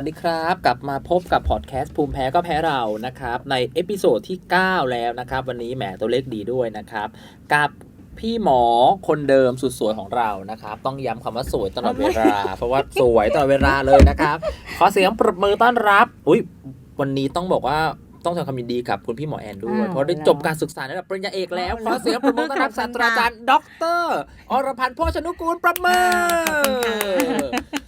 วัสดีครับ กลับมาพบกับพอดแคสต์ภูมิแพ้ก็แพ้เรานะครับ ในเอพิโซดที่ 9 แล้วนะครับ วันนี้แหมตัวเลขดีด้วยนะครับ กับพี่หมอคนเดิมสุดสวยของเรานะครับ ต้องย้ำคำว่าสวยตลอดเวลา เพราะว่าสวยตลอดเวลาเลยนะครับ ขอเสียงปรบมือต้อนรับ อุ้ยวันนี้ต้องบอกว่าต้องแสดงความยินดีกับคุณพี่หมอแอนด้วยอ้าวเพราะได้จบการศึกษาในระดับปริญญาเอกแล้ว ขอเสียงปรบมือต้อนรับศาสตราจารย์ดอกเตอรอรพันธ์โพชนุกูลประเมิ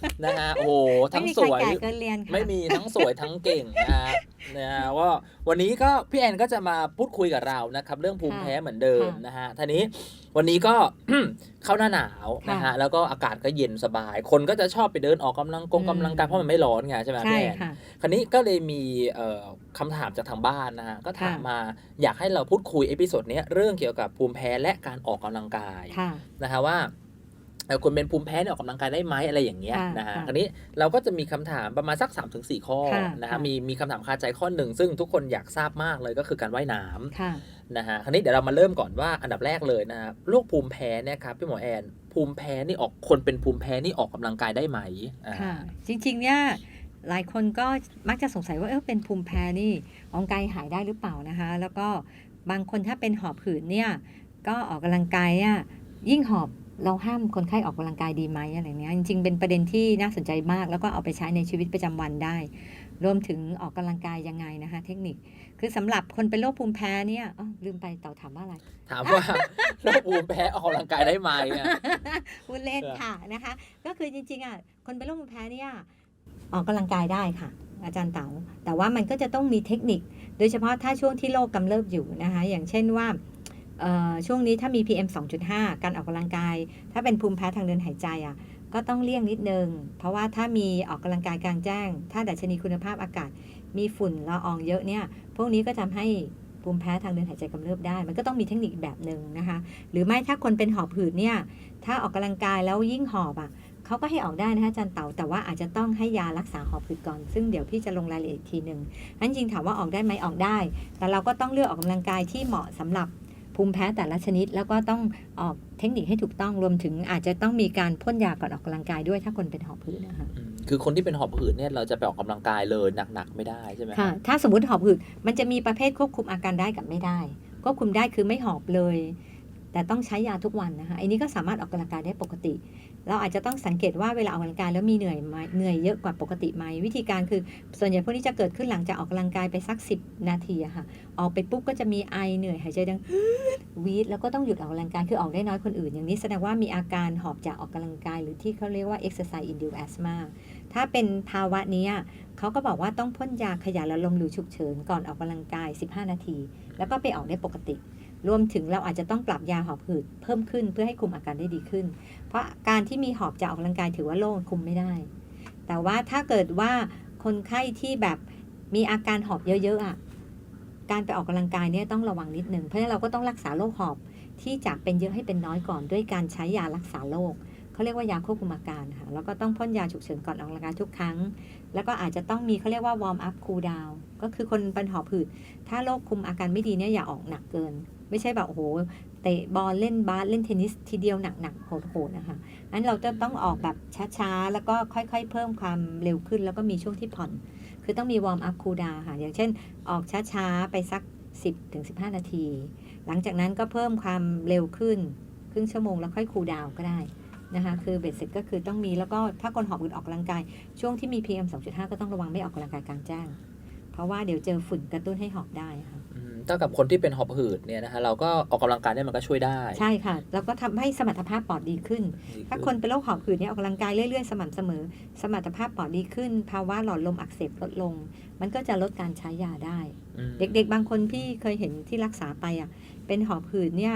น นะฮะโอ้โหทั้งสวยไม่มีใครแก่เกินเรียนค่ะไม่มีทั้งสวยทั้งเก่งนะครับนะฮะว่าวันนี้ก็พี่แอนก็จะมาพูดคุยกับเรานะครับ เรื่องภูมิแพ้เหมือนเดิมค่ะนะฮะทีนี้วันนี้ก็เข้าหน้าหนาวนะฮะค่ะแล้วก็อากาศก็เย็นสบาย คนก็จะชอบไปเดินออกกำลังกงอืมกำลังกายเพราะมันไม่ร้อนไงใช่ไหมใช่พี่แอนค่ะคราวนี้ก็เลยมีเอ่อคำถามจากทางบ้านนะฮะก็ถามค่ะมาอยากให้เราพูดคุยเอพิโซดเนี้ยเรื่องเกี่ยวกับภูมิแพ้และการออกกำลังกายค่ะนะฮะว่าเอ่อ คุณเป็นภูมิแพ้เนี่ยออกกำลังกายได้ไหมอะไรอย่างเงี้ยค่ะนะฮะค่ะคราวนี้เราก็จะมีคำถามประมาณสัก3าถึงสข้อค่ะนะฮะค่ะมีมีคำถามคาใจข้อหนึ่งซึ่งทุกคนอยากทราบมากเลยก็คือการว่ายน้ำค่ะนะฮะคราวนี้เดี๋ยวเรามาเริ่มก่อนว่าอันดับแรกเลยนะฮะโรคภูมิแพ้เนี่ยครับพี่หมอแอนภูมิแพ้นี่ออกคนเป็นภูมิแพ้นี่ออกกำลังกายได้ไหมอ่าค่ะจริงๆเนี่ยหลายคนก็มักจะสงสัยว่าเออเป็นภูมิแพ้นี่ออกกำลังกายหายได้หรือเปล่านะคะ แล้วก็บางคนถ้าเป็นหอบหืดเนี่ยก็ออกกำลังกายเนี่ยยิ่งหอบ เราห้ามคนไข้ออกกำลังกายดีไหมอะไรเงี้ยจริงๆเป็นประเด็นที่น่าสนใจมาก แล้วก็เอาไปใช้ในชีวิตประจำวันได้ รวมถึงออกกำลังกายยังไงนะคะ เทคนิคคือสำหรับคนเป็นโรคภูมิแพ้เนี่ยอ้าวลืมไปเต่าถามว่าอะไร ถามว่าโรคภูมิแพ้ออกกำลังกายได้ไหมอะพูดเล่นค่ะนะคะ ก็คือจริงๆอะคนเป็นโรคภูมิแพ้เนี่ยออกกำลังกายได้ค่ะ อาจารย์เต๋าแต่ว่ามันก็จะต้องมีเทคนิค โดยเฉพาะถ้าช่วงที่โรคกำเริบอยู่นะคะ อย่างเช่นว่าเอ่อ ช่วงนี้ถ้ามี PM 2.5 การออกกำลังกาย ถ้าเป็นภูมิแพ้ทางเดินหายใจอะก็ต้องเลี่ยงนิดนึง เพราะว่าถ้ามีออกกำลังกายกลางแจ้ง ถ้าดัชนีคุณภาพอากาศ มีฝุ่นละอองเยอะเนี่ย พวกนี้ก็ทำให้ภูมิแพ้ทางเดินหายใจกำเริบได้ มันก็ต้องมีเทคนิคแบบหนึ่งนะคะ หรือไม่ถ้าคนเป็นหอบหืดเนี่ย ถ้าออกกำลังกายแล้วยิ่งหอบอะเขาก็ให้ออกได้นะคะจารย์เต่าแต่ว่าอาจจะต้องให้ยารักษาหอบหืดก่อน ซึ่งเดี๋ยวพี่จะลงรายละเอียดทีหนึ่งนั้นจริงถามว่าออกได้ไหมออกได้ แต่เราก็ต้องเลือกออกกำลังกายที่เหมาะสำหรับ ภูมิแพ้แต่ละชนิด แล้วก็ต้องออกเทคนิคให้ถูกต้องรวมถึงอาจจะต้องมีการพ่นยาก่อนออกกำลังกายด้วยถ้าคนเป็นหอบหืดนะคะอืมคือคนที่เป็นหอบหืดเนี่ยเราจะไปออกกำลังกายเลยหนักๆไม่ได้ใช่ไหมค่ะถ้าสมมติหอบหืดมันจะมีประเภทควบคุมอาการได้กับไม่ได้ควบคุมได้คือไม่หอบเลย แต่ต้องใช้ยาทุกวันนะคะอันนี้ก็สามารถออกกำลังกายได้ปกติ เราอาจจะต้องสังเกตว่าเวลาออกกำลังกายแล้วมีเหนื่อยไหมเหนื่อยเยอะกว่าปกติไหมวิธีการคือ ส่วนใหญ่พวกนี้จะเกิดขึ้นหลังจากออกกำลังกายไปสัก 10 นาทีอะค่ะ ออกไปปุ๊บก็จะมีไอเหนื่อยหายใจดังวีดแล้วก็ต้องหยุดออกกำลังกายคือออกได้น้อยคนอื่น อย่างนี้แสดงว่ามีอาการหอบจากออกกำลังกาย หรือที่เขาเรียกว่า exercise induced asthma ถ้าเป็นภาวะนี้เขาก็บอกว่าต้องพ่นยาขยายหลอดลมหรือฉุกเฉินก่อนออกกำลังกาย 15 นาที แล้วก็ไปออกได้ปกติ รวมถึงเราอาจจะต้องปรับยาหอบหืดเพิ่มขึ้นเพื่อให้คุมอาการได้ดีขึ้น เพราะการที่มีหอบจากออกกำลังกายถือว่าโล่งคุมไม่ได้ แต่ว่าถ้าเกิดว่าคนไข้ที่แบบมีอาการหอบเยอะๆอะการไปออกกำลังกายเนี่ยต้องระวังนิดนึงเพราะฉะนั้นเราก็ต้องรักษาโรคหอบที่จากเป็นเยอะให้เป็นน้อยก่อนด้วยการใช้ยารักษาโรคเขาเรียกว่ายาควบคุมอาการค่ะแล้วก็ต้องพ่นยาฉุกเฉินก่อนออกกำลังกายทุกครั้ง แล้วก็อาจจะต้องมีเขาเรียกว่าวอร์มอัพคูลดาวก็คือคนเป็นหอบหืดถ้าโรคคุมอาการไม่ดีเนี่ยอย่าออกหนักเกิน ไม่ใช่แบบโอ้โหเตะบอลเล่นบาสเล่นเทนนิสทีเดียวหนักๆโหดๆนะคะอันเราจะต้องออกแบบช้าๆ แล้วก็ค่อยๆ เพิ่มความเร็วขึ้น แล้วก็มีช่วงที่ผ่อน คือต้องมีวอร์มอัพคูลดาวค่ะ อย่างเช่น ออกช้าๆ ไปสัก 10ถึง15 นาที หลังจากนั้นก็เพิ่มความเร็วขึ้น ครึ่งชั่วโมงแล้วค่อยคูลดาวก็ได้นะคะคือเบ็ดเสร็จก็คือต้องมีแล้วก็ถ้าคนหอบหืดออกกำลังกาย ช่วงที่มี PM 2.5 ก็ต้องระวังไม่ออกกำลังกายกลางแจ้ง เพราะว่าเดี๋ยวเจอฝุ่นกระตุ้นให้หอบได้ค่ะอืม เท่ากับคนที่เป็นหอบหืดเนี่ยนะฮะเราก็ออกกำลังกายเนี่ยมันก็ช่วยได้ ใช่ค่ะ แล้วก็ทำให้สมรรถภาพปอดดีขึ้นดีถ้าขึ้คนเป็นโรคหอบหืดเนี่ยออกกำลังกายเรื่อยๆ สม่ำเสมอ สมรรถภาพปอดดีขึ้น ภาวะหลอดลมอักเสบลดลง มันก็จะลดการใช้ยาได้อืมเด็กๆ บางคนพี่เคยเห็นที่รักษาไปอะเป็นหอบหืดเนี่ย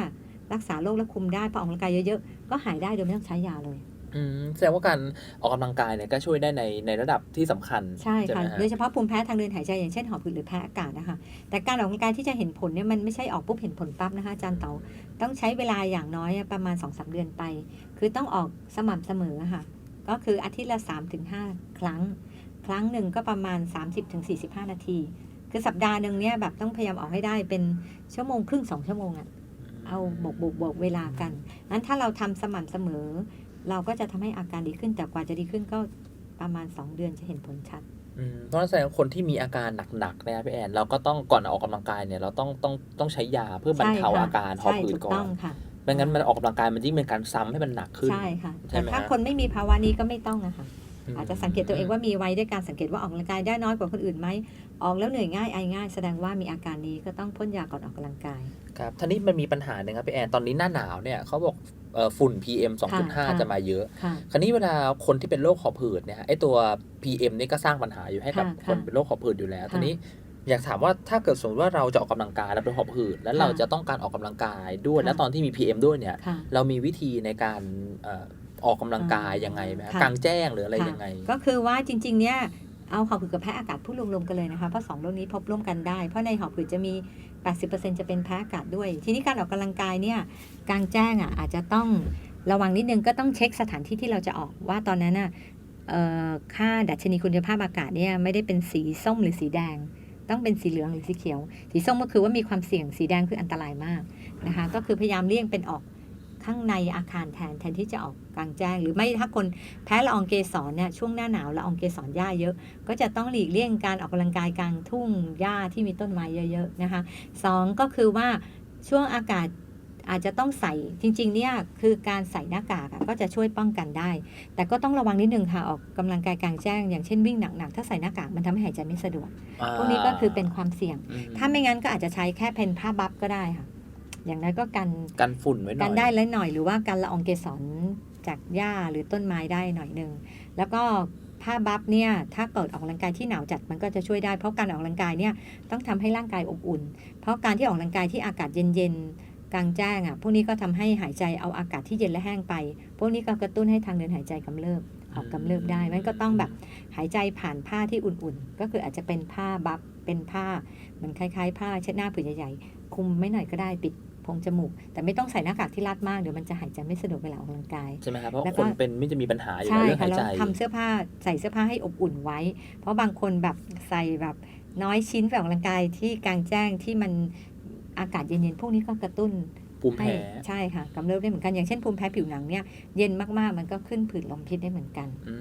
รักษาโรคและคุมได้พอออกกำลังกายเยอะๆก็หายได้โดยไม่ต้องใช้ยาเลย อืมแสดงว่าการออกกำลังกายเนี่ยก็ช่วยได้ในในระดับที่สำคัญใช่ไหค่ะมฮะโดยเฉพาะภูมิแพ้ทางเดินหายใจอย่างเช่นหอบหืดหรือแพ้อากาศนะคะ แต่การออกกำลังกายที่จะเห็นผลเนี่ยมันไม่ใช่ออกปุ๊บเห็นผลปั๊บนะคะอาจารย์เต๋าต้องใช้เวลาอย่างน้อยประมาณ2อสเดือนไป คือต้องออกสม่ำเสมอค่ะ ก็คืออาทิตย์ละ 3-5 ครั้ง ครั้งหนึ่งก็ประมาณ 30-45 นาที คือสัปดาห์หนึ่งเนี่ยแบบต้องพยายามออกให้ได้เป็นชั่วโมงครึ่งสองชั่วโมงอะ เอาบวกบวกบวกเวลากัน นั้นถ้าเราทำสม่ำเสมอ เราก็จะทำให้อาการดีขึ้น แต่กว่าจะดีขึ้นก็ประมาณ 2 เดือนจะเห็นผลชัดอืมเพราะฉะนั้นแสดงว่าคนที่มีอาการหนักๆนะครับพี่แอนเราก็ต้องก่อนออกกำลังกายเนี่ยเราต้องต้องต้องใช้ยาเพื่อบรรเทาใช่ค่ะอาการหอบใช่หืดถูกก่อต้อนงค่ะไม่งั้นมันออกกำลังกายมันยิ่งเป็นการซ้ำให้มันหนักขึ้นใช่ค่ะใช่แต่ไหมถ้าฮะคนไม่มีภาวะนี้ก็ไม่ต้องอะค่ะม อาจจะสังเกตตัวเองว่ามีไว้ด้วยการสังเกตว่าออกกำลังกายได้น้อยกว่าคนอื่นไหมออกแล้วเหนื่อยง่ายไอง่าย แสดงว่ามีอาการนี้ก็ต้องพ่นยาก่อนออกกำลังกายครับทีนี้มันมีปัญหาหนึ่งครับพี่แอนตอนนี้หน้าหนาวเนี่ยเขาบอกเอ่อฝุ่น PM ค่ะ2.5 จะมาเยอะค่ะคราวนี้เวลาคนที่เป็นโรคหอบหืดเนี่ยไอตัว PM นี่ก็สร้างปัญหาอยู่ให้กับค่ะคนค่ะเป็นโรคหอบหืดอยู่แล้วค่ะทีนี้อยากถามว่าถ้าเกิดสมมติว่าเราจะออกกำลังกายแล้วเป็นหอบหืดแล้วค่ะเราจะต้องการออกกำลังกายด้วยค่ะแล้วตอนที่มี PM ด้วยเนี่ยค่ะเรามีวิธีในการเอ่อออกกำลังกายอ่ายัยังไงไหมฮะค่ะกลางแจ้งหรืออะไรค่ะยังไง ก็คือว่าจริง ๆ เนี่ยเอาหอบหืดกับแพ้อากาศพูดรวมๆกันเลยนะคะเพราะสองโรคนี้พบร่วมกันได้ เพราะในหอบหืดจะมี 80%จะเป็นแพ้อากาศด้วย ทีนี้การออกกำลังกายเนี่ยกลางแจ้งอะอาจจะต้องระวังนิดนึงก็ต้องเช็คสถานที่ที่เราจะออกว่าตอนนั้นน่ะเอ่อค่าดัชนีคุณภาพอากาศเนี่ยไม่ได้เป็นสีส้มหรือสีแดง ต้องเป็นสีเหลืองหรือสีเขียว สีส้มก็คือว่ามีความเสี่ยงสีแดงคืออันตรายมากนะคะก็คือพยายามเลี่ยงเป็นออก ข้างในอาคารแทนแทนที่จะออกกลางแจ้ง หรือไม่ถ้าคนแพ้ละอองเกสรเนี่ยช่วงหน้าหนาวละอองเกสรหญ้าเยอะ ก็จะต้องหลีกเลี่ยงการออกกำลังกายกลางทุ่งหญ้าที่มีต้นไม้เยอะๆนะคะสองก็คือว่าช่วงอากาศอาจจะต้องใส่จริงๆเนี่ยคือการใส่หน้ากากอะก็จะช่วยป้องกันได้ แต่ก็ต้องระวังนิดนึงค่ะออกกำลังกายกลางแจ้ง อย่างเช่นวิ่งหนักๆถ้าใส่หน้ากากมันทำให้หายใจไม่สะดวกพวกนี้ก็คือเป็นความเสี่ยงอืถ้าไม่งั้นก็อาจจะใช้แค่เพนผ้าบัฟก็ได้ค่ะ อย่างนั้นก็กันกันฝุ่นไว้หน่อยกันได้แล้วหน่อยหรือว่ากันละอองเกสรจากหญ้าหรือต้นไม้ได้หน่อยหนึ่งแล้วก็ผ้าบัฟเนี่ยถ้าเกิดออกกำลังกายที่หนาวจัดมันก็จะช่วยได้เพราะการออกกำลังกายเนี่ยต้องทำให้ร่างกายอบอุ่น เพราะการที่ออกกำลังกายที่อากาศเย็นๆกลางแจ้งอะพวกนี้ก็ทำให้หายใจเอาอากาศที่เย็นและแห้งไป พวกนี้ก็กระตุ้นให้ทางเดินหายใจกำเริบออกกำเริบได้มันก็ต้องแบบหายใจผ่านผ้าที่อุ่นๆ ก็คืออาจจะเป็นผ้าบัฟเป็นผ้าเหมือนคล้ายๆ ผ้าเช็ดหน้าผืนใหญ่ๆคุมไม่หน่อยก็ได้ปิด โพรงจมูก แต่ไม่ต้องใส่หน้ากากที่รัดมาก เดี๋ยวมันจะหายใจไม่สะดวกเวลาออกกำลังกาย ใช่ไหมครับ เพราะแล้วก็คนเป็นไม่จะมีปัญหาอยู่ใช่แล้วเรื่องค่ะหายแล้วใจทำเสื้อผ้าใส่เสื้อผ้าให้อบอุ่นไว้ เพราะบางคนแบบใส่แบบน้อยชิ้นไปออกกำลังกายที่กลางแจ้งที่มันอากาศเย็นๆพวกนี้ก็กระตุ้นภูมิให้แพ้ใช่ค่ะกำเริบได้เหมือนกันอย่างเช่นภูมิแพ้ผิวหนังเนี่ยเย็นมากๆ มันก็ขึ้นผื่นลมพิษได้เหมือนกันอื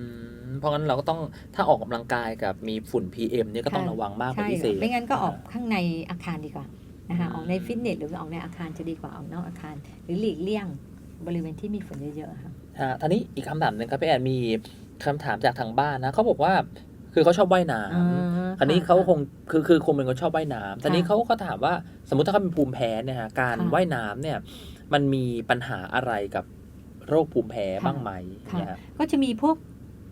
มเพราะงั้นเราก็ต้องถ้าออกกำลังกายกับมีฝุ่น PM เนี่ยก็ต้องค่ะระวังมากเป็นใช่พิเศษไม่งั้นก็ออกข้างในอาคารดีกว่า นะคะอืมออกในฟิตเนสหรือออกในอาคารจะดีกว่าออกนอกอาคาร หรือหลีกเลี่ยงบริเวณที่มีฝนเยอะๆค่ะฮะทีนี้อีกคำถามหนึ่งครับพี่แอนมีคำถามจากทางบ้านนะเขาบอกว่าคือเขาชอบว่ายน้ำคราวนี้เขาคงคือคือคงเป็นคนชอบว่ายน้ำแต่นี้เขาก็ถามว่าสมมติถ้าเขาเป็นภูมิแพ้เนี่ยฮะการค่ะว่ายน้ำเนี่ยมันมีปัญหาอะไรกับโรคภูมิแพ้ค่ะบ้างไหมค่ะเนี่ยฮะก็จะมีพวก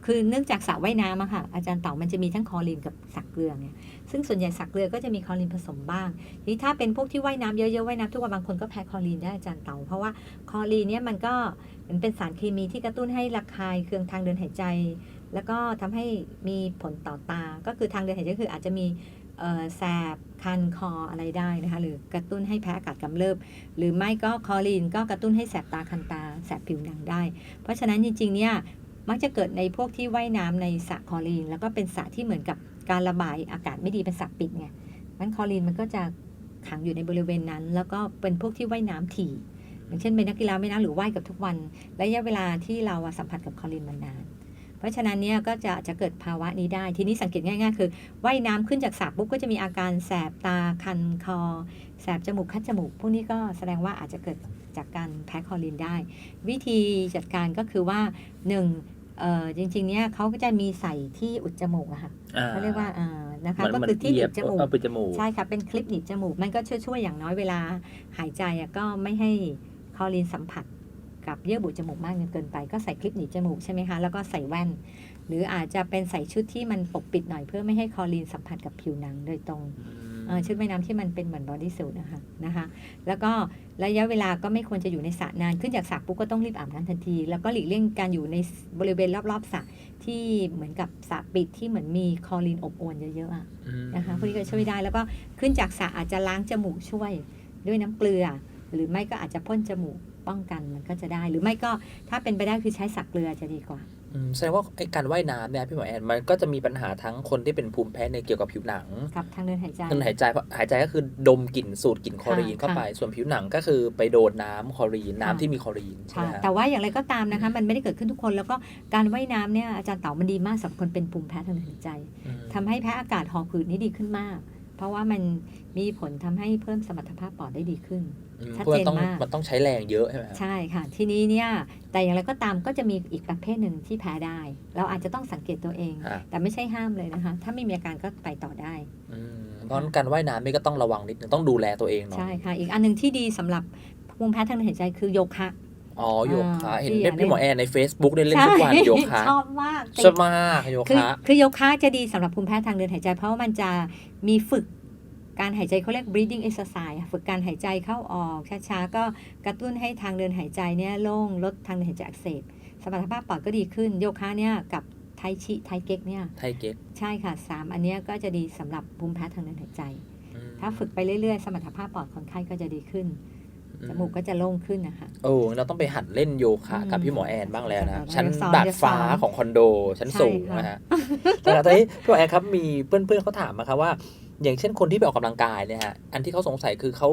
คือเนื่องจากสระว่ายน้ำอะค่ะอาจารย์เต่ามันจะมีทั้งคอรีนกับสักเกลือเนี่ยซึ่งส่วนใหญ่สักเกลือก็จะมีคอรีนผสมบ้างทีนี้ถ้าเป็นพวกที่ว่ายน้ำเยอะๆว่ายน้ำทุกวันบางคนก็แพ้คอรีนได้อาจารย์เต่าเพราะว่าคอรีนเนี่ยมันก็เหมือนเป็นสารเคมีที่กระตุ้นให้ระคายเคืองทางเดินหายใจ แล้วก็ทำให้มีผลต่อตา ก็คือทางเดินหายใจคืออาจจะมีแสบคันคออะไรได้นะคะหรือกระตุ้นให้แพ้อากาศกำเริบ หรือไม่ก็คอรีนก็กระตุ้นให้แสบตาคันตา แสบผิวหนังได้ เพราะฉะนั้นจริงๆเนี่ย มักจะเกิดในพวกที่ว่ายน้ำในสระคลอรีน แล้วก็เป็นสระที่เหมือนกับการระบายอากาศไม่ดีเป็นสระปิดไงมันคลอรีนมันก็จะขังอยู่ในบริเวณนั้น แล้วก็เป็นพวกที่ว่ายน้ำถี่อย่างเช่นเป็นนักกีฬาว่ายน้ำหรือว่ายกับทุกวันระยะเวลาที่เราสัมผัสกับคลอรีนมันนาน เพราะฉะนั้นเนี่ยก็จะจะเกิดภาวะนี้ได้ ทีนี้สังเกตง่ายๆ คือว่ายน้ำขึ้นจากสระปุ๊บก็จะมีอาการแสบตาคันคอ แสบจมูกคัดจมูก พวกนี้ก็แสดงว่าอาจจะเกิด จากการแพ้คลอรีนได้ วิธีจัดการก็คือว่าหนึ่งเอ่อจริงๆ เนี่ยเขาก็จะมีใส่ที่อุดจมูกอะค่ะอ่เขาเรียกว่าอ่านะคะมันก็มันคือที่หเอีนียบบจมูกเอาไปจมูกใช่ค่ะเป็นคลิปหนีบจมูก มันก็ช่วยๆอย่างน้อยเวลาหายใจอะก็ไม่ให้คลอรีนสัมผัสกับเยื่อบุจมูกมากจนเกินไป ก็ใส่คลิปหนีบจมูกใช่ไหมคะแล้วก็ใส่แว่นห รืออาจจะเป็นใส่ชุดที่มันปกปิดหน่อยเพื่อไม่ให้คลอรีนสัมผัสกับผิวหนังโดยตรงเอ่อชุดว่ายน้ำที่มันเป็นเหมือนบอดี้สูทนะคะนะคะแล้วก็ระยะเวลาก็ไม่ควรจะอยู่ในสระนานขึ้นจากสระปุ๊บก็ต้องรีบอาบน้ำทันที แล้วก็หลีกเลี่ยงการอยู่ในบริเวณรอบๆสระที่เหมือนกับสระปิดที่เหมือนมีคลอรีนอบอวนเยอะๆอะอืมนะคะพวกนี้ก็ช่วยได้แล้วก็ขึ้นจากสระอาจจะล้างจมูกช่วยด้วยน้ำเกลือ หรือไม่ก็อาจจะพ่นจมูกป้องกันมันก็จะได้ หรือไม่ก็ถ้าเป็นไปได้คือใช้สักเกลือจะดีกว่าอืม แสดงว่าไอ้การว่ายน้ำเนี่ยพี่หมอแอนมันก็จะมีปัญหาทั้งคนที่เป็นภูมิแพ้ในเกี่ยวกับผิวหนังกับทางเดินหายใจทางหายใจเพราะหายใจก็คือดมกลิ่นสูดกลิ่นคลอรีนค่ะเข้าไป ส่วนผิวหนังก็คือไปโดนน้ำคลอรีนน้ำค่ะที่มีคลอรีนใช่ไหค่ะมฮะแต่ว่าอย่างไรก็ตามนะคะมันไม่ได้เกิดขึ้นทุกคนแล้วก็การว่ายน้ำเนี่ยอาจารย์เต๋ามันดีมากสำหรับคนเป็นภูมิแพ้ทางเดินหายใจอืมทำให้แพ้อากาศหอบหืดนี่ดีขึ้นมาก เพราะว่ามันมีผลทำให้เพิ่มสมรรถภาพปอดได้ดีขึ้นอืม ชัดเพราะเจมันนต้องมาก มันต้องใช้แรงเยอะใช่ไหมฮะใช่ค่ะ ทีนี้เนี่ยแต่อย่างไรก็ตามก็จะมีอีกประเภทหนึ่งที่แพ้ได้ เราอาจจะต้องสังเกตตัวเองอะแต่ไม่ใช่ห้ามเลยนะคะ ถ้าไม่มีอาการก็ไปต่อได้ อืมเพราะฉะนั้นการว่ายน้ำนี่ก็ต้องระวังนิดนึงต้องดูแลตัวเองหน่อยใช่ค่ะ อีกอันหนึ่งที่ดีสำหรับภูมิแพ้ทางเดินหายใจคือโยคะ อ๋อโยคะอ่าเห็นที่เล่นอะพี่หมอแอนใน Facebook ได้เล่นทุกวันโยคะชอบมากชอบมากโยคือคะ คือโยคะจะดีสำหรับภูมิแพ้ทางเดินหายใจ เพราะว่ามันจะมีฝึก การหายใจเขาเรียก breathing exercise ค่ะฝึกการหายใจเข้าออก ช้าๆ ก็กระตุ้นให้ทางเดินหายใจเนี่ยโล่งลดทางเดินหายใจอักเสบสมรรถภาพปอดก็ดีขึ้น โยคะเนี่ยกับไทชิไทเก๊กเนี่ยไทเก๊กใช่ค่ะสามอันเนี้ยก็จะดีสำหรับภูมิแพ้ทางเดินหายใจอืมถ้าฝึกไปเรื่อยๆ สมรรถภาพปอดคนไข้ก็จะดีขึ้นจมูกก็จะโล่งขึ้นนะคะโอ้เราต้องไปหัดเล่นโยคะอืมกับพี่หมอแอนบ้างแล้วนะเดี๋ยวชั้นสอนดาดเดี๋ยวฟ้าสอนของคอนโดชั้นใช่สูงค่ะนะฮะแต่ตอนนี้พี่หมอแอนครับมีเพื่อนๆเขาถามมาครับว่า อย่างเช่นคนที่ไปออกกำลังกายเนี่ยฮะอันที่เขาสงสัยคือเขา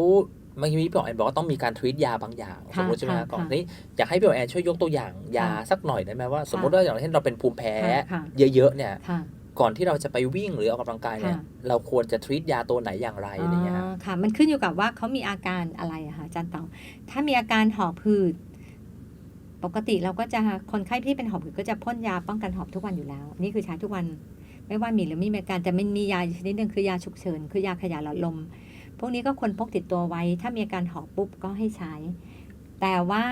เมื่อกี้พี่หมอแอนบอกว่าต้องมีการทรีตยาบางอย่างค่ะสมมติใช่ไหมฮะค่ะก่อนค่ะนี้อยากให้พี่หมอแอนช่วยยกตัวอย่างยาค่ะสักหน่อยได้ไหมว่า สมมติว่าอย่างเช่นเราเป็นภูมิแพ้ค่ะค่ะเยอะๆเนี่ยค่ะก่อนที่เราจะไปวิ่งหรือออกกำลังกายเนี่ยค่ะเราควรจะทรีตยาตัวไหนอย่างไรอะไรเงี้ยฮะอ๋อค่ะ มันขึ้นอยู่กับว่าเขามีอาการอะไรอะค่ะอาจารย์เต๋าถ้ามีอาการหอบหืดปกติเราก็จะคนไข้ที่เป็นหอบหืดก็จะพ่นยาป้องกันหอบทุกวันอยู่แล้ว นี่คือใช้ทุกวัน ไม่ว่ามีหรือไม่มีอาการแต่มันมียาชนิดหนึ่งคือยาฉุกเฉินคือยาขยายหลอดลม พวกนี้ก็ควรพกติดตัวไว้ ถ้ามีอาการหอบปุ๊บก็ให้ใช้ แต่ว่า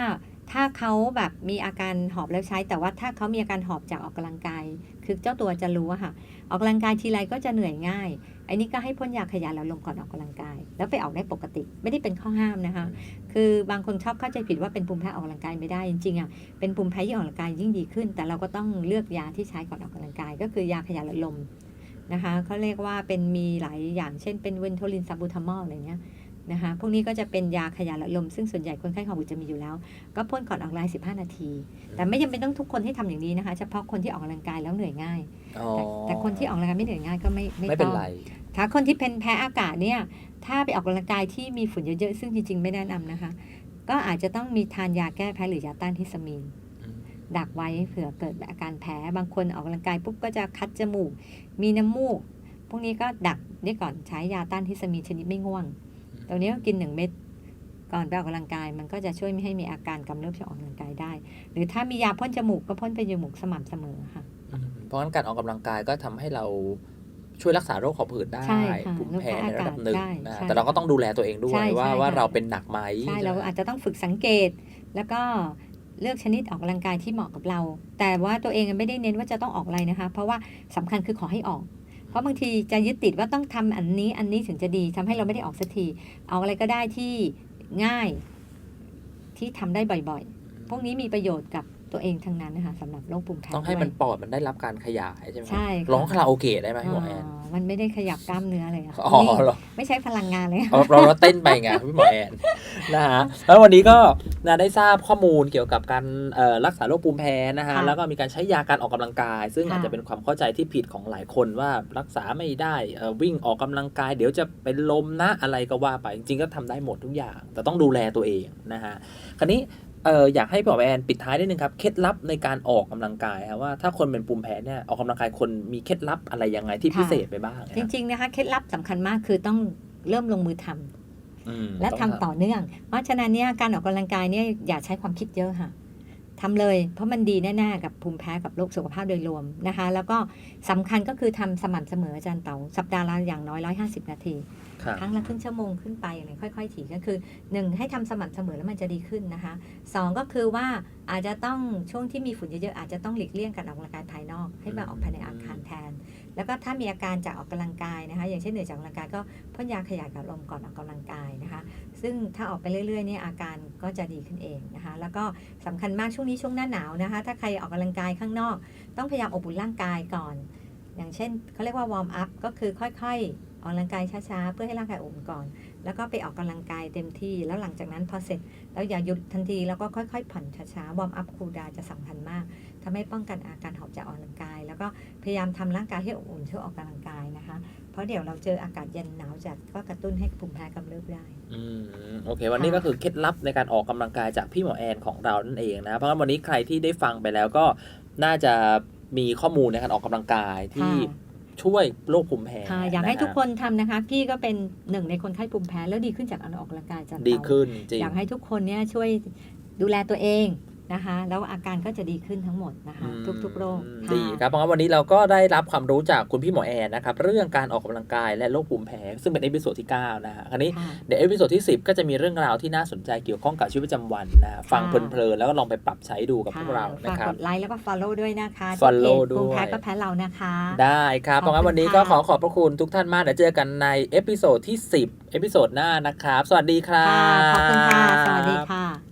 ถ้าเขาแบบมีอาการหอบแล้วใช้ แต่ว่าถ้าเขามีอาการหอบจากออกกำลังกาย คือเจ้าตัวจะรู้ค่ะ ออกกำลังกายทีไรก็จะเหนื่อยง่าย อันนี้ก็ให้พ่นยาขยายหลอดลมก่อนออกกำลังกาย แล้วไปออกได้ปกติ ไม่ได้เป็นข้อห้ามนะคะ คือบางคนชอบเข้าใจผิดว่าเป็นภูมิแพ้ออกกำลังกายไม่ได้จริงๆอะเป็นภูมิแพ้ยิ่งออกกำลังกายยิ่งดีขึ้น แต่เราก็ต้องเลือกยาที่ใช้ก่อนออกกำลังกาย ก็คือยาขยายหลอดลมนะคะเขาเรียกว่าเป็นมีหลายอย่างเช่นเป็นเวนโทลินซาบูทามอลอะไรเงี้ย นะคะ พวกนี้ก็จะเป็นยาขยายหลอดลม ซึ่งส่วนใหญ่คนไข้หอบหืดจะมีอยู่แล้ว ก็พ่นก่อนออกกำลังกาย15 นาที แต่ไม่จำเป็นต้องทุกคนที่ทำอย่างนี้นะคะ เฉพาะคนที่ออกกำลังกายแล้วเหนื่อยง่ายอ๋อแต่แต่คนที่ออกกำลังกายไม่เหนื่อยง่ายก็ไม่ไม่เป็นต้องไร ถ้าคนที่เป็นแพ้อากาศเนี่ย ถ้าไปออกกำลังกายที่มีฝุ่นเยอะๆ ซึ่งจริงๆ ไม่แนะนำนะคะ ก็อาจจะต้องมีทานยาแก้แพ้หรือยาต้านฮิสตามีนอืมดักไว้เผื่อเกิดอาการแพ้ บางคนออกกำลังกายปุ๊บก็จะคัดจมูก มีน้ำมูก พวกนี้ก็ดักนี่ก่อนใช้ยาต้านฮิสตามีนชนิดไม่ง่วง ตัวนี้ก็กินหนึ่งเม็ดก่อนไปออกกำลังกายมันก็จะช่วยไม่ให้มีอาการกำเริบจากออกกำลังกายได้ หรือถ้ามียาพ่นจมูกก็พ่นไปจมูกสม่ำเสมอค่ะอืมเพราะงั้นการออกกำลังกายก็ทำให้เราช่วยรักษาโรคหอบหืดได้ใช่ค่ะภูมิแพ้ในระดับโรคแพ้อากาศหนึ่งได้นะใช่แต่เราก็ต้องดูแลตัวเองด้วใช่ยว่าใช่ว่าค่ะเราเป็นหนักไหมใช่ไหมเราอาจจะต้องฝึกสังเกต แล้วก็เลือกชนิดออกกำลังกายที่เหมาะกับเรา แต่ว่าตัวเองไม่ได้เน้นว่าจะต้องออกอะไรนะคะ เพราะว่าสำคัญคือขอให้ออก เพราะบางทีจะยึดติดว่าต้องทำอันนี้อันนี้ถึงจะดีทำให้เราไม่ได้ออกสักทีเอาอะไรก็ได้ที่ง่ายที่ทำได้บ่อยๆ พวกนี้มีประโยชน์กับ ตัวเองทั้งนั้นนะคะสำหรับโรคภูมิแพ้ต้องให้มันด้วย ปอดมันได้รับการขยายใช่ไหมใช่ค่ะ ร้องคาราโอเกะได้ไหมพี่หมอแอนอ๋อมันไม่ได้ขยับกล้ามเนื้อเลยอะอ๋อนี่เหรอ ไม่ใช้พลังงานเลยเอาเราเราเต้นไปไงพี่หมอแอน นะฮะแล้ววันนี้ก็นะได้ทราบข้อมูลเกี่ยวกับการเอ่อรักษาโรคภูมิแพ้นะฮะค่ะแล้วก็มีการใช้ยาการออกกำลังกาย ซึ่งค่ะ อาจจะเป็นความเข้าใจที่ผิดของหลายคนว่ารักษาไม่ได้เอ่อวิ่งออกกำลังกาย เดี๋ยวจะเป็นลมนะอะไรก็ว่าไปจริงๆก็ทำได้หมดทุกอย่าง แต่ต้องดูแลตัวเองนะฮะคราวนี้ เอออยากให้พี่หมอแอนปิดท้ายนิดนึงครับเคล็ดลับในการออกกำลังกายครับว่าถ้าคนเป็นภูมิแพ้เนี่ยออกกำลังกายคนมีเคล็ดลับอะไรยังไงที่พิเศษไปบ้าง จริงๆนะคะเคล็ดลับสำคัญมากคือต้องเริ่มลงมือทำอืมและต้องทำต่อเนื่อง เพราะฉะนั้นเนี่ยการออกกำลังกายเนี่ยอย่าใช้ความคิดเยอะค่ะทำเลยเพราะมันดีแน่ๆกับภูมิแพ้กับโรคสุขภาพโดยรวมนะคะ แล้วก็สำคัญก็คือทำสม่ำเสมออาจารย์เต๋าสัปดาห์ละอย่างน้อย 150 นาที ครั้งละครึ่งชั่วโมงขึ้นไปอะไรค่อยๆ ถี่ก็คือ 1 ให้ทำสม่ำเสมอแล้วมันจะดีขึ้นนะคะสองก็คือว่าอาจจะต้องช่วงที่มีฝุ่นเยอะๆอาจจะต้องหลีกเลี่ยงการออกกำลังกายภายนอก ให้มาออกภายในอาคารแทน แล้วก็ถ้ามีอาการจากออกกำลังกายนะคะ อย่างเช่นเหนื่อยจากออกกำลังกายก็พ่นยาขยายกับลมก่อนออกกำลังกายนะคะ ซึ่งถ้าออกไปเรื่อยๆเนี่ยอาการก็จะดีขึ้นเองนะคะ แล้วก็สำคัญมากช่วงนี้ช่วงหน้าหนาวนะคะ ถ้าใครออกกำลังกายข้างนอก ต้องพยายามอบอุ่นร่างกายก่อน อย่างเช่นเขาเรียกว่าวอร์มอัพก็คือค่อยๆ ออกกำลังกายช้าๆ เพื่อให้ร่างกายอบอุ่นก่อน แล้วก็ไปออกกำลังกายเต็มที่ แล้วหลังจากนั้นพอเสร็จ แล้วอย่าหยุดทันที แล้วก็ค่อยๆผ่อนช้าๆ วอร์มอัพคูลดาวจะสำคัญมากทำให้ป้องกันอาการหอบจากออกกำลังกาย แล้วก็พยายามทำร่างกายให้อบอุ่นช่วงออกกำลังกายนะคะ เพราะเดี๋ยวเราเจออากาศเย็นหนาวจัดก็กระตุ้นให้ภูมิแพ้กำเริบได้ อืม โอเค วันนี้ค่ะก็คือเคล็ดลับในการออกกำลังกายจากพี่หมอแอนของเรานั่นเองนะ เพราะฉะนั้นวันนี้ใครที่ได้ฟังไปแล้วก็น่าจะมีข้อมูลในการออกกำลังกายที่ค่ะ ช่วยโรคภูมิแพ้ค่ะอยากให้ะฮะทุกคนทำนะคะ พี่ก็เป็นหนึ่งในคนไข้ภูมิแพ้แล้วดีขึ้นจากการออกกำลังกายจันดีขึ้นจริงอยากให้ทุกคนเนี่ยช่วยดูแลตัวเอง นะคะ แล้วอาการก็จะดีขึ้นทั้งหมดนะคะอืมทุกๆโรคะดีครับเพราะงั้นวันนี้เราก็ได้รับความรู้จากคุณพี่หมอแอนนะครับ เรื่องการออกกำลังกายและโรคภูมิแพ้ซึ่งเป็นเอพิโซดที่ 9 นะฮะคราวนี้ค่ะเดี๋ยวเอพิโซดที่ 10 ก็จะมีเรื่องราวที่น่าสนใจเกี่ยวข้องกับชีวิตประจำวันนะฮะฟังค่ะเพลินๆแล้วก็ลองไปปรับใช้ดูกับพวกเรานะฝากครักบ ดไลค์แล้วก็ follow ด้วยนะคะที่ follow เพจภูมิแพ้ด้วยก็แพ้เรานะคะ ได้ครับ เพขอบราะคุณงั้นวันนี้ก็ค่ะขอขอบพระคุณทุกท่านมากเดี๋ยวเจอกันในเอพิโซดที่ 10 เอพิโซดหน้านะครับ สวัสดีครัค่ะบ ขอบคุณค่ะ สวัสดีค่ะ